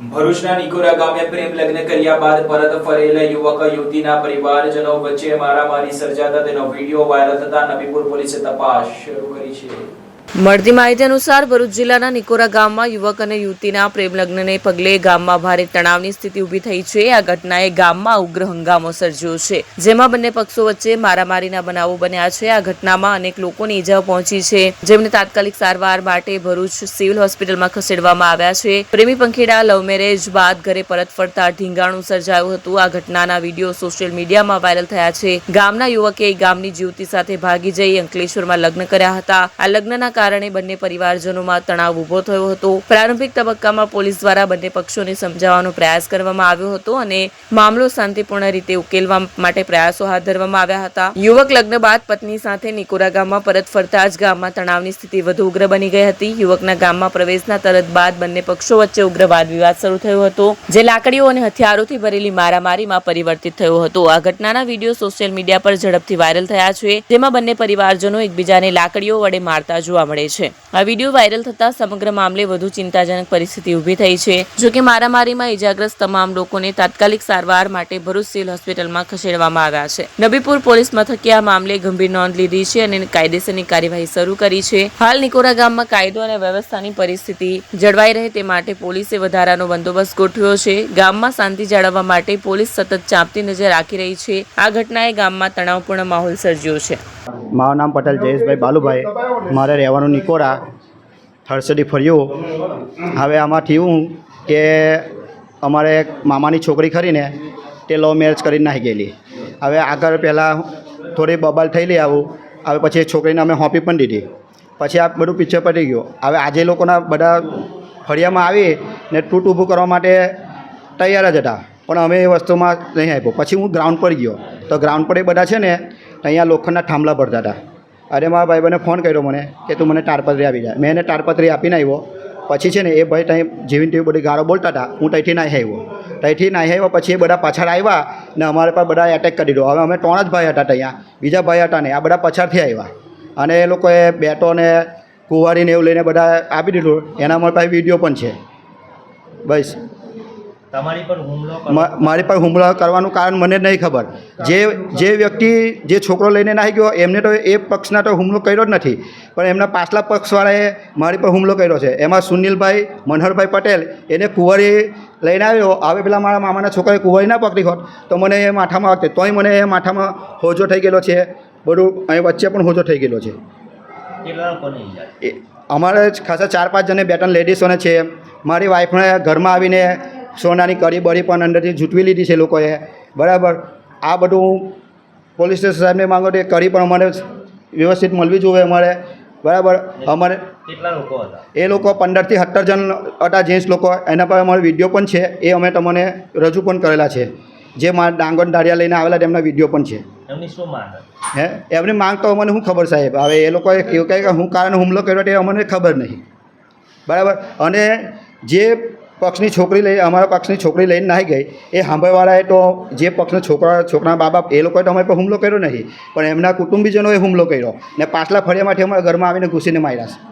ભરૂચના નિકોરા ગામે પ્રેમ લગ્ન કર્યા બાદ પરત ફરેલા યુવક, યુવતીના પરિવારજનો વચ્ચે મારામારી સર્જાતા તેનો વીડિયો વાયરલ થતા નબીપુર પોલીસે તપાસ શરૂ કરી છે. મળતી માહિતી અનુસાર ભરૂચ જિલ્લાના નિકોરા ગામમાં યુવક અને યુવતીના પ્રેમ લગ્નને પગલે ગામમાં ભારે તણાવની સ્થિતિ ઊભી થઈ છે. આ ઘટનાએ ગામમાં ઉગ્ર હંગામો સર્જ્યો છે. જેમાં બંને પક્ષો વચ્ચે મારામારીના બનાવો બન્યા છે. આ ઘટનામાં અનેક લોકોની ઈજાઓ પહોંચી છે. જેમને તાત્કાલિક સારવાર માટે ભરૂચ સિવિલ હોસ્પિટલમાં ખસેડવામાં આવ્યા છે. પ્રેમી પંખીડા લવ મેરેજ બાદ ઘરે પરત ફરતા ઢીંગાણું સર્જાયું હતું. આ ઘટનાના વીડિયો સોશિયલ મીડિયામાં વાયરલ થયા છે. ગામના યુવકે ગામની જીવતી સાથે ભાગી જઈ અંકલેશ્વરમાં લગ્ન કર્યા હતા. આ લગ્નના કારણે બંને પરિવારજનોમાં તણાવ ઊભો થયો હતો. પ્રારંભિક તબક્કામાં પોલીસ દ્વારા બંને પક્ષોને સમજાવવાનો પ્રયાસ કરવામાં આવ્યો હતો અને મામલો શાંતિપૂર્ણ રીતે ઉકેલવા માટે પ્રયાસો હાથ ધરવામાં આવ્યા હતા. યુવક લગ્ન બાદ પત્ની સાથે નિકોરા ગામમાં પરત ફરતા જ ગામમાં તણાવની સ્થિતિ વધુ ઉગ્ર બની ગઈ હતી. યુવકના ગામમાં પ્રવેશના તરત બાદ બંને પક્ષો વચ્ચે ઉગ્ર વાદ વિવાદ શરૂ થયો હતો, જે લાકડીઓ અને હથિયારોથી ભરેલી મારામારીમાં પરિવર્તિત થયો હતો. આ ઘટનાના વીડિયો સોશિયલ મીડિયા પર ઝડપથી વાયરલ થયા છે, જેમાં બંને પરિવારજનો એકબીજાને લાકડીઓ વડે મારતા જોવા મળે છે. આ વીડિયો વાયરલ થતા સમગ્ર મામલે વધુ ચિંતાજનક પરિસ્થિતિ ઊભી થઈ છે. જોકે મારામારીમાં ઇજાગ્રસ્ત તમામ લોકોને તાત્કાલિક સારવાર માટે ભરૂચ સિવિલ હોસ્પિટલમાં ખસેડવામાં આવ્યા છે. નબીપુર પોલીસ મથકે આ મામલે ગંભીર નોંધ લીધી છે અને કાયદેસરની કાર્યવાહી શરૂ કરી છે. હાલ નિકોરા ગામમાં કાયદો અને વ્યવસ્થાની પરિસ્થિતિ જળવાઈ રહે તે માટે પોલીસે વધારાનો બંદોબસ્ત ગોઠવ્યો છે. ગામમાં શાંતિ જાળવવા માટે પોલીસ સતત ચાંપતી નજર રાખી રહી છે. આ ઘટનાએ ગામમાં તણાવપૂર્ણ માહોલ સર્જ્યો છે. મારું નામ પટેલ જયેશભાઈ બાલુભાઈ. મારે રહેવાનું નિકોરા થરસડી ફર્યું. હવે આમાં થયું કે અમારે મામાની છોકરી ખરીને તે લવ મેરેજ કરીને નાખી ગયેલી. હવે આગળ પહેલાં થોડી બબાલ થયેલી આવું. હવે પછી એ છોકરીને અમે હોંપી પણ દીધી. પછી આ બધું પિક્ચર પડી ગયું. હવે આજે લોકોના બધા ફળિયામાં આવી ને તૂટ ઊભું કરવા માટે તૈયાર જ હતા. પણ અમે એ વસ્તુમાં નહીં આપ્યો. પછી હું ગ્રાઉન્ડ પર ગયો. તો ગ્રાઉન્ડ પર એ બધા છે ને અહીંયા લોખંડના થાંભલા ભરતા હતા. અરે, મારા ભાઈબંધને ફોન કર્યો મને કે તું મને તાડપત્રી આપી જાય મેં એને તાડપત્રી આપીને આવ્યો. પછી છે ને એ ભાઈ ત્યાં જેવી તેવી બધી ગાળો બોલતા હતા. હું ત્યાંથી નાહી આવ્યો. ત્યાંથી નાહી આવ્યો પછી એ બધા પાછળ આવ્યા ને અમારે પર બધા એટેક કરી દીધો. હવે અમે ત્રણ જ ભાઈ હતા ત્યાં બીજા ભાઈ હતા ને આ બધા પાછળથી આવ્યા. અને એ લોકોએ બેટો ને કુંવારીને એવું લઈને બધા આપી દીધું. એના અમારી પાસે વીડિયો પણ છે. બસ. તમારી પર હુમલો મારી પર હુમલો કરવાનું કારણ મને નહીં ખબર. જે જે વ્યક્તિ જે છોકરો લઈને નાહી ગયો એમને તો એ પક્ષના તો હુમલો કર્યો જ નથી. પણ એમના પાછલા પક્ષવાળાએ મારી પર હુમલો કર્યો છે. એમાં સુનિલભાઈ મનહરભાઈ પટેલ એને કુંવરી લઈને આવ્યો. આવે પેલા મારા મામાના છોકરાએ કુંવરી ના પકડી હોત તો મને એ માથામાં વાગતે તોય મને એ માથામાં હોજો થઈ ગયેલો છે. બધું અહીં વચ્ચે પણ હોજો થઈ ગયેલો છે. અમારે જ ખાસા ચાર પાંચ જણે બે ત્રણ લેડીઝોને છે. મારી વાઈફને ઘરમાં આવીને સોનાની કડી બળી પણ અંદરથી જૂટવી લીધી છે લોકોએ. બરાબર. આ બધું હું પોલીસ સ્ટેશન સાહેબને માંગો તો એ કડી પણ અમારે વ્યવસ્થિત મળવી જોઈએ અમારે. બરાબર. અમારે કેટલા લોકો હતા? એ લોકો પંદરથી સત્તર જણ હતા જેન્ટ્સ લોકો. એના પર અમારો વીડિયો પણ છે. એ અમે તમને રજૂ પણ કરેલા છે. જે મારા ડાંગર દાળિયા લઈને આવેલા તેમના વીડિયો પણ છે. એમની શું માંગ હે? એમની માંગ તો અમને શું ખબર સાહેબ? હવે એ લોકોએ એવું કહે કે હું કારણ હુમલો કર્યો તે અમને ખબર નહીં. બરાબર. અને જે પક્ષની છોકરી લઈ, અમારા પક્ષની છોકરી લઈને નાહી ગઈ. એ સાંભળવાળાએ તો જે પક્ષના છોકરા, છોકરાના બા બાપ, એ લોકોએ તો અમારી પર હુમલો કર્યો નહીં. પણ એમના કુટુંબીજનોએ હુમલો કર્યો. ને પાછલા ફળિયામાંથી અમારા ઘરમાં આવીને ઘૂસીને માર્યા છે.